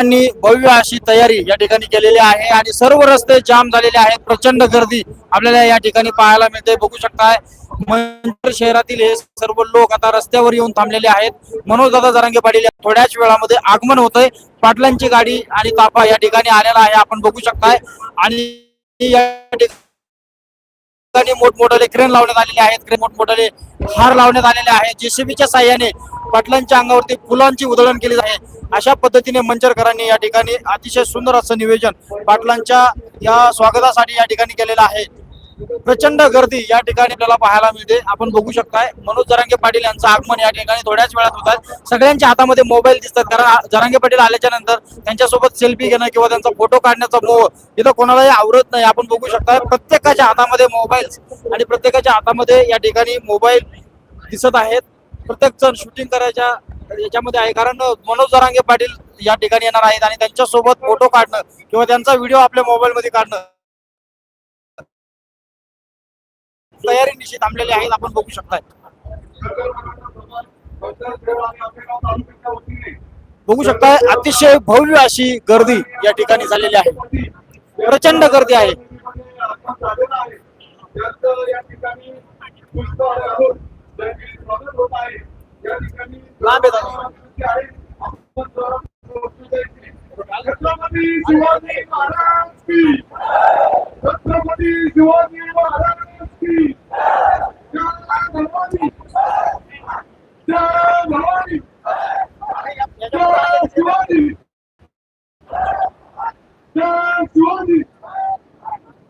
यांनी भव्य अशी तयारी या ठिकाणी केलेली आहे आणि सर्व रस्ते जाम झालेले आहेत. प्रचंड गर्दी आपल्याला या ठिकाणी पाहायला मिळते बघू शकताय मंजर शहरातील हे सर्व लोक आता रस्त्यावर येऊन थांबलेले आहेत. मनोजदादा जरांगे पाटील थोड्याच वेळामध्ये आगमन होतंय. पाटलांची गाडी आणि ताफा या ठिकाणी आलेला आहे. आपण बघू शकताय. आणि या ठिकाणी मोठमोठाले क्रेन लावण्यात आलेले आहेत. क्रेन मोठमोठाले हार लावण्यात आलेले आहेत. जेसीबीच्या साह्याने पाटलांच्या अंगावरती फुलांची उधळण केली आहे अशा पद्धतीने मंचरकरांनी या ठिकाणी अतिशय सुंदर असं निवेदन पाटलांच्या या स्वागतासाठी या ठिकाणी केलेलं आहे. प्रचंड गर्दी या ठिकाणी आपल्याला पाहायला मिळते. आपण बघू शकताय मनोज जरांगे पाटील यांचं आगमन या ठिकाणी थोड्याच वेळात होत आहे. सगळ्यांच्या हातामध्ये मोबाईल दिसतात. कारण जरांगे पाटील आल्याच्यानंतर त्यांच्यासोबत सेल्फी घेणं किंवा त्यांचा फोटो काढण्याचा मोह इथं कोणालाही आवडत नाही. आपण बघू शकताय प्रत्येकाच्या हातामध्ये मोबाईल आणि प्रत्येकाच्या हातामध्ये या ठिकाणी मोबाईल दिसत आहेत. प्रत्येक जण शूटिंग करायच्या याच्यामध्ये आहे. कारण मनोज जरांगे पाटील या ठिकाणी येणार आहेत आणि त्यांच्यासोबत फोटो काढणं किंवा त्यांचा व्हिडिओ आपल्या मोबाईल मध्ये काढणं. तयारी निश्चित थांबलेली आहेत आपण बघू शकताय. बघू शकताय अतिशय भव्य अशी गर्दी या ठिकाणी झालेली आहे. प्रचंड गर्दी आहे.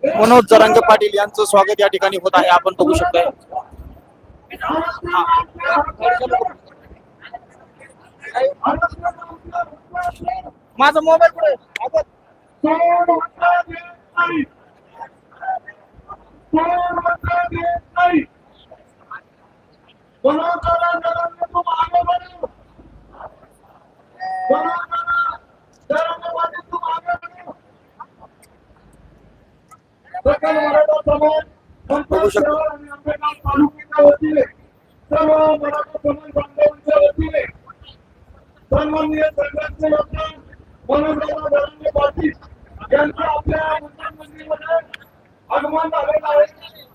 मनोज जरांगे पाटील यांचं स्वागत या ठिकाणी होत आहे. आपण बघू शकताय. माझा मोबाईल कुठे? नाही सोड वाटा देत नाही बनवताना जरांगे तुम आगे बढ़ो बनवताना जरांगे पाटील तुम आगे बढ़ो सकल मराठा समाज बघू शकतो. मंत्र आणि आंबेगाव तालुक्याच्या वतीने सर्व मराठा समाज बांधवांच्या वतीने सन्माननीय संघाचे योगदान मनोजदादा जरांगे यांचं आपल्या आगमन झालेलं आहे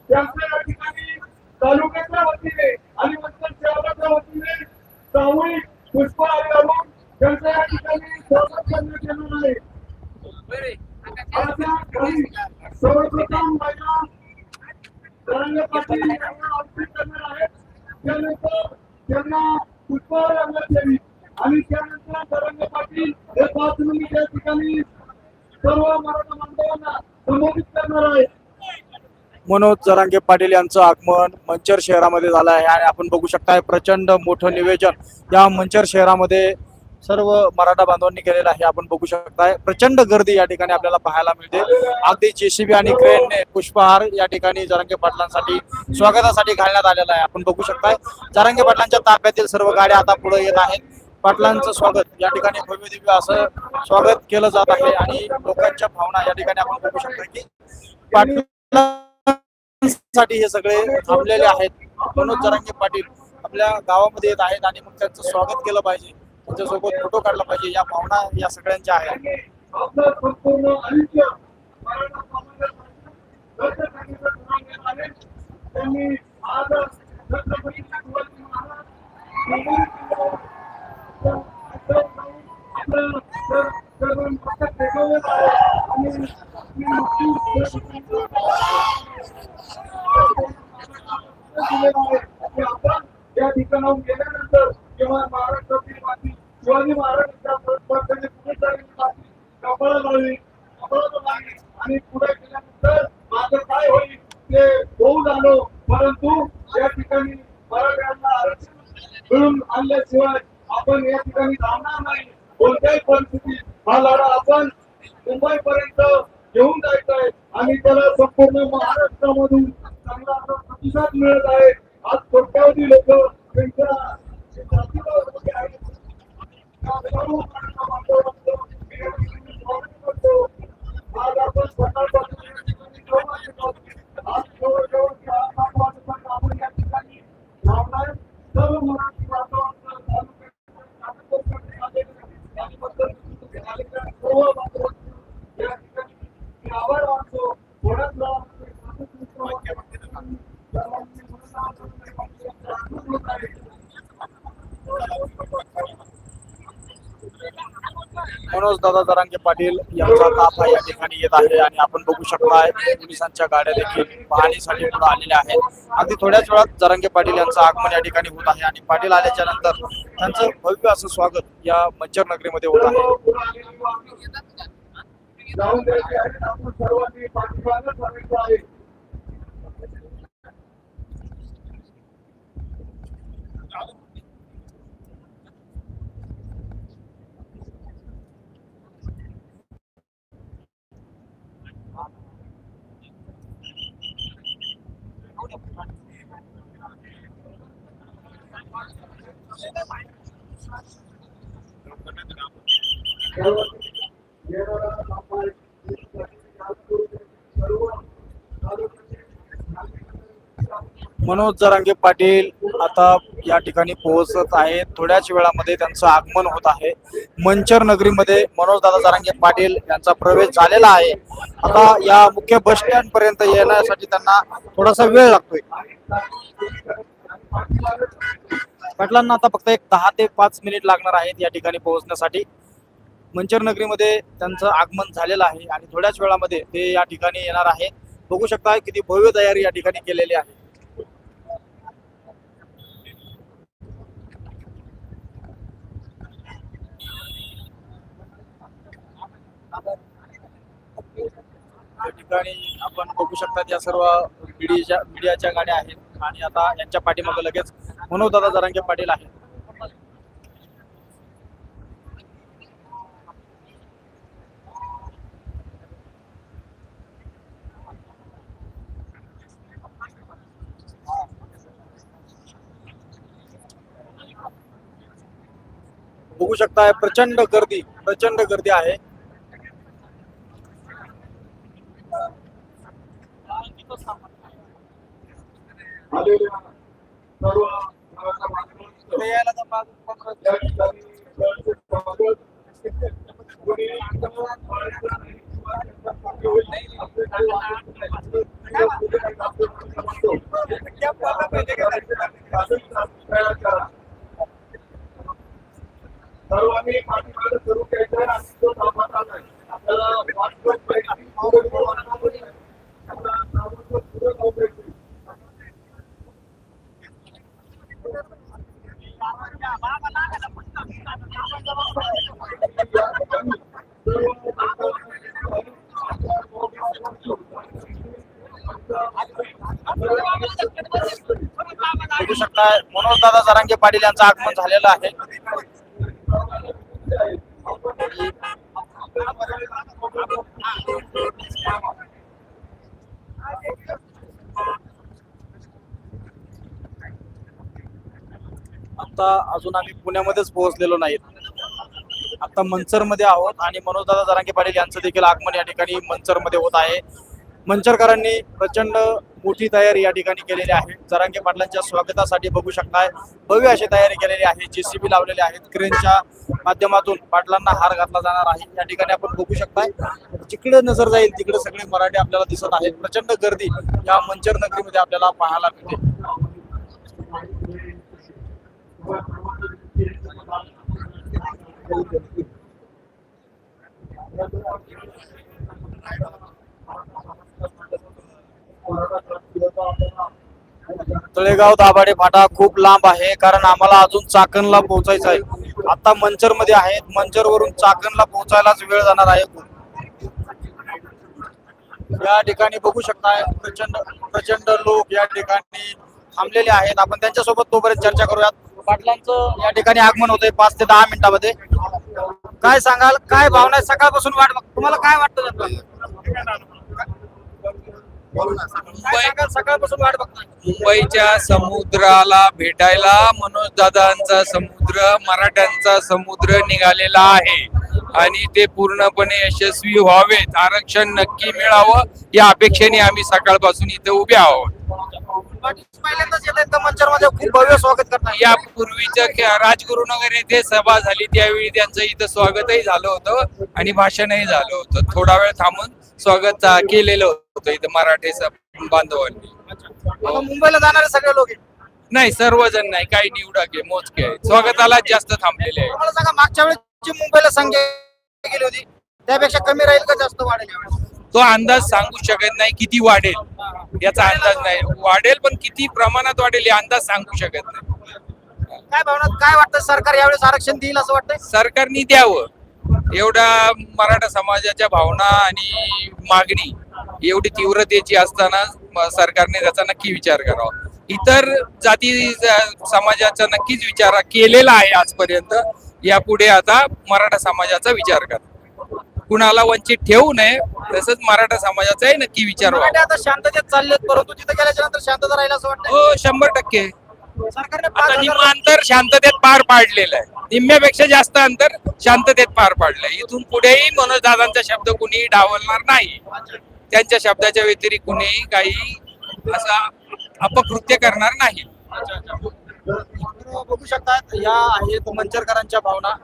त्यांच्या या ठिकाणी तालुक्याच्या वतीने आणि मंत्र शहराच्या वतीने सामूहिक पुष्पहार घालून त्यांचं या ठिकाणी स्वागत करण्यात येणार आहे. जरांगे पाटील यांना अर्पित करणार आहेत. त्यानंतर त्यांना पुष्पहार आणण्यात यावी आणि त्यानंतर जरांगे पाटील हे पाच मिनिट या ठिकाणी सर्व मराठा बांधवांना संबोधित करणार आहेत. मनोज जरांगे पाटील यांचं आगमन मंचर शहरामध्ये झालं आहे. आणि आपण बघू शकता प्रचंड मोठं निवेदन या मंचर शहरामध्ये सर्व मराठा बांधवांनी केलेलं आहे. आपण बघू शकताय. प्रचंड गर्दी या ठिकाणी आपल्याला पाहायला मिळते. अगदी जेसीबी आणि क्रेनने पुष्पहार या ठिकाणी जरांगे पाटलांसाठी स्वागतासाठी घालण्यात आलेला आहे. आपण बघू शकताय. जरांगे पाटलांच्या ताब्यातील सर्व गाड्या आता पुढे येत आहेत. पाटलांचं स्वागत. या ठिकाणी भव्य दिव्य असं स्वागत केलं जात आहे. आणि लोकांच्या भावना या ठिकाणी आपण बघू शकतो की पाटलांसाठी हे सगळे थांबलेले आहेत. मनोज जरांगे पाटील आपल्या गावामध्ये येत आहेत आणि मग त्यांचं स्वागत केलं पाहिजे. त्याच्यासोबत फोटो काढला पाहिजे. या भावना या सगळ्यांच्या आहेत. या ठिकाणी नाही. कोणत्याही परिस्थितीत हा लढा आपण मुंबई पर्यंत घेऊन जायचा आहे आणि त्याला संपूर्ण महाराष्ट्रामधून चांगला असा प्रतिसाद मिळत आहे. आज कोट्यावधी लोक त्यांच्या आज आपण जवळ येतो. आज जवळजवळ आपण या ठिकाणी सर्व मराठी मनोज दादा जरांगे पाटील यांचा ताफा या ठिकाणी येत आहे आणि आपण बघू शकताय पोलिसांच्या गाड्या देखील पाहणीसाठी पुढे आलेल्या आहेत. अगदी थोड्याच वेळात जरांगे पाटील यांचं आगमन या ठिकाणी होत आहे आणि पाटील आल्याच्यानंतर त्यांचं भव्य असं स्वागत या मच्छर नगरीमध्ये होत आहे. मनोज जरांगे पाटील आता या ठिकाणी पोहोचत आहेत थोड्याच वेळामध्ये त्यांचं आगमन होत आहे. मंचर नगरीमध्ये मनोज दादा जरांगे पाटील यांचा प्रवेश झालेला आहे. आता या मुख्य बस स्टँड पर्यंत येण्यासाठी त्यांना थोडासा वेळ लागतोय. पाटलांना आता फक्त एक दहा ते पाच मिनिट लागणार आहेत या ठिकाणी पोहोचण्यासाठी. मंचर नगरीमध्ये त्यांचं आगमन झालेलं आहे आणि थोड्याच वेळामध्ये ते या ठिकाणी येणार आहे बघू शकता किती भव्य तयारी या ठिकाणी केलेली आहे. या ठिकाणी आपण बघू शकता या सर्व मीडियाच्या मीडियाच्या गाड्या आहेत आणि आता यांच्या पाठीमागे लगेच मनोजदादा जरांगे पाटील आहेत. बघू शकताय प्रचंड गर्दी प्रचंड गर्दी आहे. pendiente que बघू मनोज दादा जरांगे पाटील यांचं आगमन झालेलं आहे. आता अजून आम्ही पुण्यामध्येच पोहोचलेलो नाही आता मंचरमध्ये आहोत आणि मनोजदादा जरांगे पाटील यांचं देखील आगमन या ठिकाणी मंचरमध्ये होत आहे. मंचरकरांनी प्रचंड मोठी तयारी या ठिकाणी केलेली आहे. जरांगे पाटलांच्या स्वागतासाठी बघू शकताय. भव्य अशी तयारी केलेली आहे. जेसीबी लावलेले आहेत. क्रेनच्या माध्यमातून पाटलांना हार घातला जाणार आहे. या ठिकाणी आपण बघू शकताय. जिकडे नजर जाईल तिकडे सगळे मराठी आपल्याला दिसत आहेत. प्रचंड गर्दी या मंचर नगरीमध्ये आपल्याला पाहायला मिळते. तळेगाव दाभाडे फाटा खूप लांब आहे कारण आम्हाला अजून चाकणला पोहोचायचं आहे. आता मंचरमध्ये आहेत मंचर वरून चाकणला पोहोचायलाच वेळ जाणार आहे. या ठिकाणी बघू शकताय प्रचंड प्रचंड लोक या ठिकाणी थांबलेले आहेत. आपण त्यांच्यासोबत तोपर्यंत चर्चा करूयात. पाटलांचं या ठिकाणी आगमन होतंय पाच ते दहा मिनिटामध्ये. काय सांगाल? काय भावना आहे? सकाळपासून वाट बघ. तुम्हाला काय वाटतं? सकाळपासून वाट बघताय. मुंबईच्या समुद्राला भेटायला मनोज दादांचा समुद्र मराठ्यांचा समुद्र निघालेला आहे. आणि ते पूर्णपणे यशस्वी व्हावेत. आरक्षण नक्की मिळावं या अपेक्षेने आम्ही सकाळपासून इथे उभे आहोत. यापूर्वीच्या राजगुरुनगर येथे सभा झाली. त्यावेळी त्यांचं इथं स्वागतही झालं होतं आणि भाषणही झालं होतं. थोडा वेळ थांबून स्वागत केलेलं होतं इथं मराठी स- बांधवांनी. आता मुंबईला जाणारे सगळे लोक आहेत. नाही सर्वजण नाही काही निवडक मोजके आहेत. स्वागताला जास्त थांबलेले आहे. मला सांगा मागच्या वेळेस जी मुंबईला संख्या गेली होती त्यापेक्षा कमी राहील का जास्त वाढेल यावेळेस? तो अंदाज सांगू शकत नाही किती वाढेल. याचा अंदाज नाही. वाढेल पण किती प्रमाणात वाढेल हे अंदाज सांगू शकत नाही. काय भावना काय वाटतं सरकार यावेळेस आरक्षण देईल असं वाटतंय? सरकारने द्यावं. एवढा मराठा समाजाच्या भावना आणि मागणी एवढी तीव्रतेची असताना सरकारने त्याचा नक्की विचार करावा. इतर जाती समाजाचा नक्कीच विचार केलेला आहे आजपर्यंत. यापुढे आता मराठा समाजाचा विचार करा. कुणाला वंचित ठेवू नये तसंच मराठा समाजाचाही नक्की विचार व्हावा. शांततेत चाललेत परंतु तिथे गेल्याच्यानंतर शांतता राहील असं वाटतं हो शंभर टक्के. आता निम्म अंतर शांततेत पार पाडलेलं आहे. निम्म्यापेक्षा जास्त अंतर शांततेत पार पाडलंय. इथून पुढेही मनोज दादांचा शब्द कुणीही डावलणार नाही. त्यांच्या शब्दाच्या व्यतिरिक्त कुणीही काही असा अपकृत्य करणार नाही. बघू शकतात या आहेत मंचरकरांच्या भावना.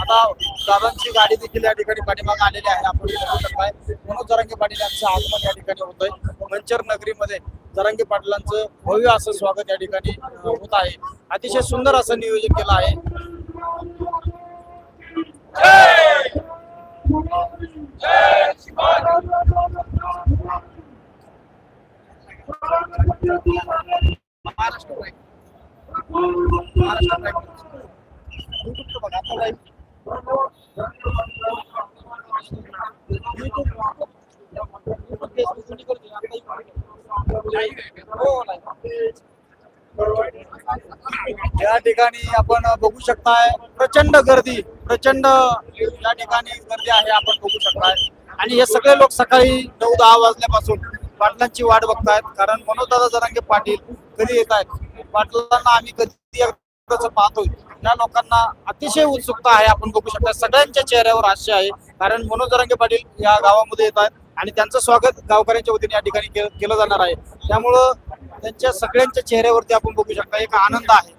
आता दादांची गाडी देखील या ठिकाणी पाठीमागे आलेली आहे. आपण बघू शकताय मनोज जरांगे पाटील यांचं आगमन या ठिकाणी होत आहे मंचर नगरीमध्ये जरांगे पाटलांचं भव्य असं स्वागत या ठिकाणी होत आहे. अतिशय सुंदर असं नियोजन केलं आहे. महाराष्ट्र महाराष्ट्र या ठिकाणी आपण बघू शकताय प्रचंड गर्दी प्रचंड या ठिकाणी गर्दी आहे आपण बघू शकताय. आणि हे सगळे लोक सकाळी नऊ दहा वाजल्यापासून पाटलांची वाट बघतायत. कारण मनोजदादा जरांगे पाटील कधी येत आहेत? पाटलांना आम्ही कधी पाहतोय. या लोकांना अतिशय उत्सुकता आहे आपण बघू शकता सगळ्यांच्या चेहऱ्यावर आशय आहे. कारण मनोज जरांगे पाटील या गावामध्ये येत आहेत. आणि त्यांचं स्वागत गावकऱ्यांच्या वतीने या ठिकाणी केलं जाणार आहे. त्यामुळं त्यांच्या सगळ्यांच्या चेहऱ्यावरती आपण बघू शकता एक आनंद आहे.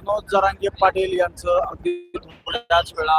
मनोज जरांगे पाटील यांचं अगदी थोड्याच वेळा.